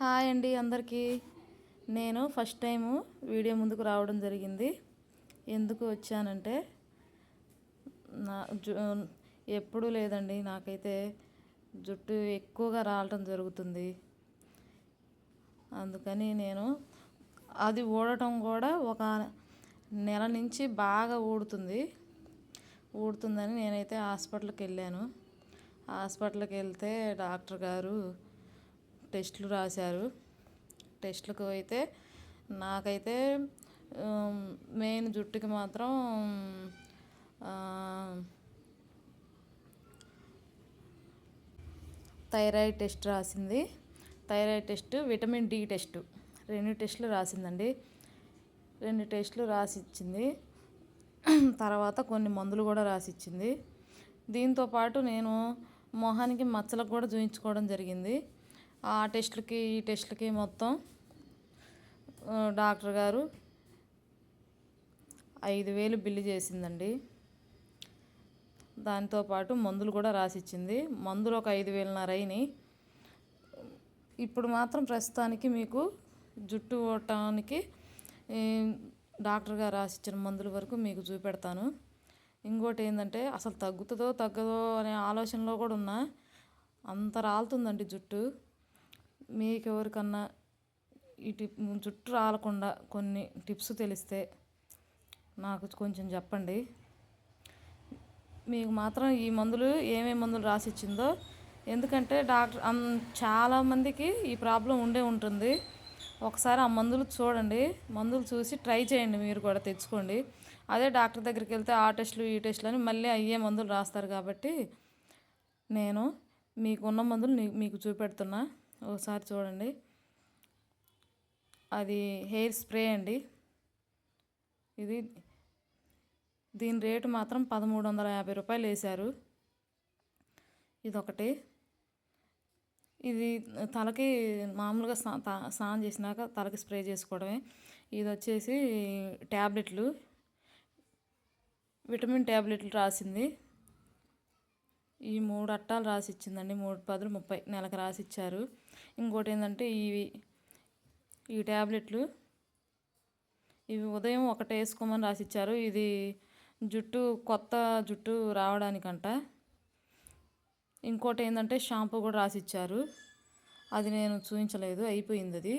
Hi అండి అందరికీ. నేను ఫస్ట్ టైము వీడియో ముందుకు రావడం జరిగింది. ఎందుకు వచ్చానంటే నా జు ఎప్పుడూ లేదండి. నాకైతే జుట్టు ఎక్కువగా రావటం జరుగుతుంది. అందుకని నేను అది ఊడటం కూడా ఒక నెల నుంచి బాగా ఊడుతుంది. ఊడుతుందని నేనైతే హాస్పిటల్కి వెళ్ళాను. హాస్పిటల్కి వెళ్తే డాక్టర్ గారు టెస్టులు రాశారు. టెస్టులకు అయితే నాకైతే మెయిన్ జుట్టుకి మాత్రం థైరాయిడ్ టెస్ట్ రాసింది. Thyroid test vitamin D test రెండు టెస్టులు రాసిందండి. రెండు టెస్టులు రాసిచ్చింది. తర్వాత కొన్ని మందులు కూడా రాసిచ్చింది. దీంతోపాటు నేను మొహానికి మచ్చలకు కూడా చూయించుకోవడం జరిగింది. ఆ టెస్ట్లకి ఈ టెస్ట్లకి మొత్తం డాక్టర్ గారు ఐదు వేలు బిల్లు చేసిందండి. దాంతోపాటు మందులు కూడా రాసిచ్చింది. మందులు ఒక ఐదు వేలన్నర అయినాయి. ఇప్పుడు మాత్రం ప్రస్తుతానికి మీకు జుట్టు ఓటానికి డాక్టర్ గారు రాసిచ్చిన మందుల వరకు మీకు చూపెడతాను. ఇంకోటి ఏంటంటే అసలు తగ్గుతుందో తగ్గదో అనే ఆలోచనలో కూడా ఉన్నా అంత రాలుతుందండి జుట్టు. మీకు ఎవరికన్నా ఈ టిప్ జుట్టు రాలకుండా కొన్ని టిప్స్ తెలిస్తే నాకు కొంచెం చెప్పండి. మీకు మాత్రం ఈ మందులు ఏమేమి మందులు రాసిచ్చిందో ఎందుకంటే డాక్టర్ చాలామందికి ఈ ప్రాబ్లం ఉండే ఉంటుంది. ఒకసారి ఆ మందులు చూడండి. మందులు చూసి ట్రై చేయండి మీరు కూడా తెచ్చుకోండి. అదే డాక్టర్ దగ్గరికి వెళ్తే ఆ టెస్టులు ఈ టెస్టులు అని మళ్ళీ అయ్యే మందులు రాస్తారు కాబట్టి నేను మీకున్న మందులు మీకు చూపెడుతున్నా. ఒకసారి చూడండి. అది హెయిర్ స్ప్రే అండి. ఇది దీని రేటు మాత్రం పదమూడు వందల యాభై రూపాయలు వేశారు. ఇదొకటి. ఇది తలకి మామూలుగా స్నానం చేసినాక తలకి స్ప్రే చేసుకోవడమే. ఇది వచ్చేసి ట్యాబ్లెట్లు విటమిన్ ట్యాబ్లెట్లు రాసింది. ఈ మూడు అట్టాలు రాసి ఇచ్చిందండి మూడు పదులు ముప్పై నెలకు రాసి ఇచ్చారు ఇంకోటి ఏంటంటే ఇవి ఈ ట్యాబ్లెట్లు ఇవి ఉదయం ఒకటి వేసుకోమని రాసి ఇచ్చారు ఇది జుట్టు కొత్త జుట్టు రావడానికంట. ఇంకోటి ఏంటంటే షాంపూ కూడా రాసి ఇచ్చారు అది నేను చూపించలేదు అయిపోయింది అది.